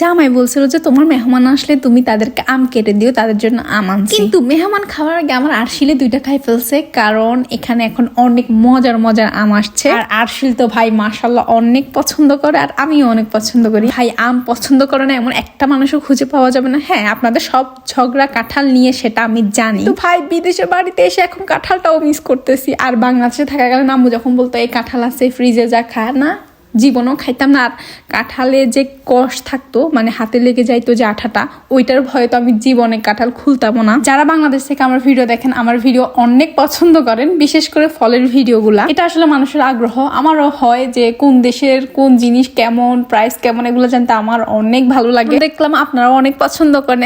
জামাই বলছিল যে তোমার মেহমান আসলে তুমি তাদেরকে আম কেটে দিও তাদের জন্য আম আনছি। কিন্তু মেহমান খাওয়ার আগে আমার আরশিলে দুইটা খাই ফেলছে কারণ এখানে এখন অনেক মজার মজার আম আসছে। আর আরশিল তো ভাই মাসাল্লাহ অনেক পছন্দ করে আর আমিও অনেক পছন্দ করি। ভাই আম পছন্দ করে না এমন একটা মানুষও খুঁজে পাওয়া যাবে না। হ্যাঁ আপনাদের সব ঝগড়া কাঁঠাল নিয়ে সেটা আমি জানি। তো ভাই বিদেশের বাড়িতে এসে এখন কাঁঠালটাও মিস করতেছি। আর বাংলাদেশে থাকা গেলে আম্মু যখন বলতো এই কাঁঠাল আছে ফ্রিজে যা খা। না জীবনও খাইতাম না। আর কাঁঠালে যে কষ থাকতো মানে হাতে লেগে যাইতো যে আঠাটা, ওইটার ভয়ে তো আমি জীবনে কাঁঠাল খুলতামও না। যারা বাংলাদেশ থেকে আমার ভিডিও দেখেন, আমার ভিডিও অনেক পছন্দ করেন, বিশেষ করে ফলের ভিডিওগুলা। এটা আসলে মানুষের আগ্রহ। আমারও হয় যে কোন দেশের কোন জিনিস কেমন প্রাইস কেমন, এগুলো জানতে আমার অনেক ভালো লাগে। দেখলাম আপনারাও অনেক পছন্দ করেন।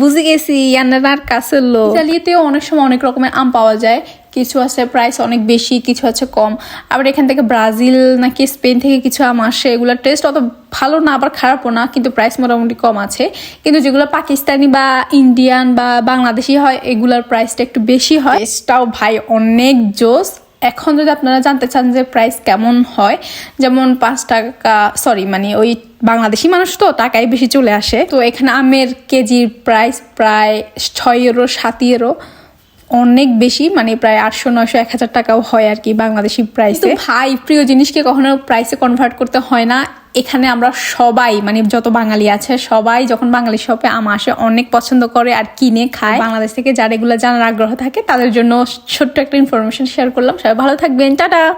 বুঝে গেছি ইয়ান্নার কাছে লো ইতালিতেও অনেক সময় অনেক রকমের আম পাওয়া যায়। কিছু আছে প্রাইস অনেক বেশি, কিছু আছে কম। আবার এখান থেকে ব্রাজিল নাকি স্পেন থেকে কিছু আম আসে, এগুলোর টেস্ট অত ভালো না, আবার খারাপও না, কিন্তু প্রাইস মোটামুটি কম আছে। কিন্তু যেগুলো পাকিস্তানি বা ইন্ডিয়ান বা বাংলাদেশি হয়, এগুলার প্রাইসটা একটু বেশি হয়। টেস্টটাও ভাই অনেক জোস। এখন যদি আপনারা জানতে চান যে প্রাইস কেমন হয়, যেমন পাঁচ টাকা সরি মানে ওই বাংলাদেশি মানুষ তো, টাকাই বেশি চলে আসে। তো এখানে আমের কেজির প্রাইস প্রায় ছয় ইউরো সাত ইউরো অনেক বেশি মানে প্রায় আটশো নয়শো এক হাজার টাকাও হয় আর কি বাংলাদেশি প্রাইসে ভাই প্রিয় জিনিসকে কখনো প্রাইসে কনভার্ট করতে হয় না। এখানে আমরা সবাই মানে যত বাঙালি আছে সবাই যখন বাঙালি শপে আম আসে অনেক পছন্দ করে আর কিনে খায়। বাংলাদেশ থেকে যারা এগুলো জানার আগ্রহ থাকে তাদের জন্য ছোট্ট একটা ইনফরমেশন শেয়ার করলাম। সবাই ভালো থাকবেন। টাটা!